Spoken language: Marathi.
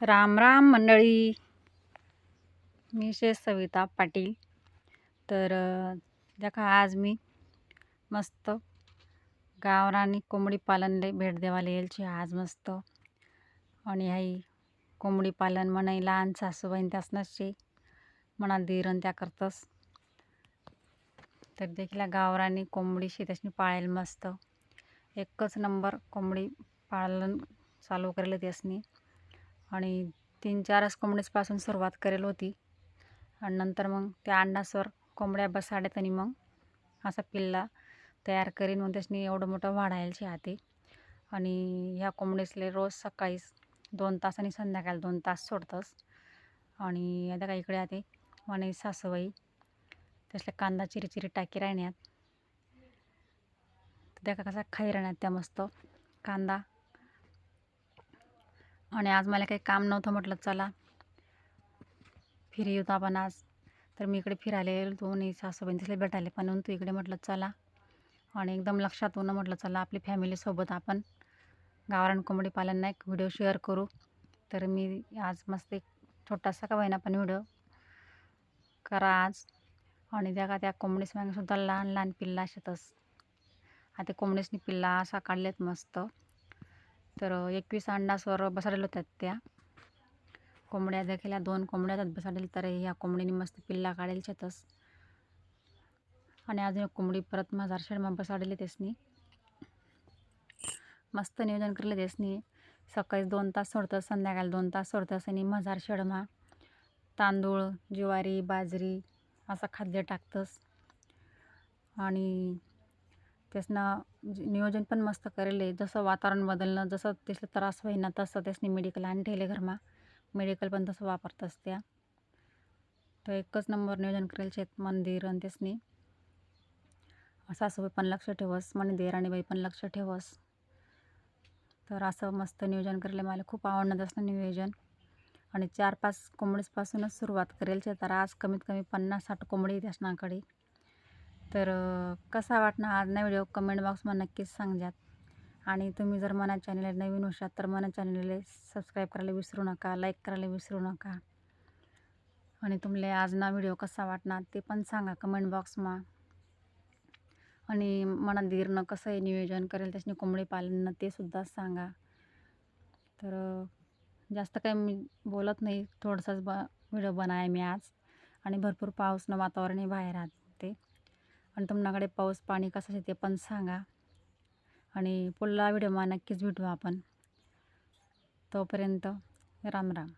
राम राम मंडळी. मी शे सविता पाटील. तर देखा आज मी मस्त गावरानी कोंबडी पालनले भेट देवाला येईल आज मस्त. आणि ह्याही कोंबडी पालन म्हणाई लहान सासूबाईन त्यासनच शे म्हणा धीरन त्या करतस. तर देखील गावरानी कोंबडी शे पाळायला पाळेल मस्त. एकच नंबर कोंबडी पालन चालू करेल त्यासनी. आणि तीन चारच कोंबडीपासून सुरुवात करेल होती. आणि नंतर मग त्या अंडासवर कोंबड्या बसाड्यात आणि मग असा पिल्ला तयार करीन. मग त्यासनी एवढं मोठं वाढायला आते आणि ह्या कोंबडीसले रोज सकाळीच दोन तास आणि संध्याकाळी दोन तास सोडतस. आणि आता का इकडे आते. आणि सासूबाई त्यासल्या कांदा चिरी चिरी टाकी राहण्यात. त्या का कसा खाई राहण्यात त्या मस्त कांदा आणि आज मला काही काम नव्हतं म्हटलं चला. फिरी होतो आपण आज. तर मी इकडे फिरायला येईल होतो सासूबाई तिथले भेटायला पण येऊन तू इकडे म्हटलं चला. आणि एकदम लक्षात होणं म्हटलं चला आपली फॅमिलीसोबत आपण गावरान कोंबडी पालन एक व्हिडिओ शेअर करू. तर मी आज मस्त एक छोटासा का होईना पण व्हिडिओ करा आज. आणि त्या का त्या कोंबडीस मागे सुद्धा लहान लहान पिल्ला शेतस आता कोंबडीसनी पिल्ला असा काढलेत मस्त. तर एकवीस अंडासवर बसाडलेल्या होत्या त्या. कोंबड्या देखील दोन कोंबड्या त्यात बसाडेल तर ह्या कोंबडीने मस्त पिल्ला काढेल शेतस. आणि अजून एक कोंबडी परत माझा शेडमा बसाडले त्यासनी. मस्त नियोजन केलं त्यासनी. सकाळी दोन तास सोडतं संध्याकाळी दोन तास सोडतंस आणि मजार शेडमा तांदूळ ज्वारी बाजरी असं खाद्य टाकतंस. आणि त्यासनं नियोजन पण मस्त करेल आहे जसं वातावरण बदलणं जसं त्यासले त्रास होईना तसं त्यासनी मेडिकल आणि ठेले घरमा मेडिकल पण तसं वापरत त्या। तर एकच नंबर नियोजन करेल शेत मंदिर आणि त्यासनी। सासूबाई पण लक्ष ठेवस म्हणे देराणीबाई पण लक्ष ठेवस। तर असं मस्त नियोजन करेल मला खूप आवडणार असणं नियोजन। आणि चार पाच कोंबडीपासूनच सुरुवात करेल तर आज कमीत कमी पन्नास साठ कोंबडी त्यासनाकडे तर कसा वाटणार? आज व्हिडिओ कमेंट बॉक्समध्ये नक्कीच सांगजात. आणि तुम्ही जर मना चॅनलला नवीन होशात तर मना चॅनलला सबस्क्राईब करायला विसरू नका लाईक करायला विसरू नका. आणि तुमले आज ना व्हिडिओ कसा वाटणार ते पण सांगा कमेंट बॉक्समा आणि मना धीरनं कसं आहे नियोजन करेल त्याच्याने कोंबडी पालननं ते सुद्धा सांगा. तर जास्त काही मी बोलत नाही थोडंसंच ब व्हिडिओ बनाय मी आज. आणि भरपूर पाऊसनं वातावरणही बाहेर आहात आणि तुमच्याकडे पाऊस पाणी कसं आहे ते पण सांगा. आणि पुढला व्हिडिओमा नक्कीच भेटू आपण. तोपर्यंत राम राम.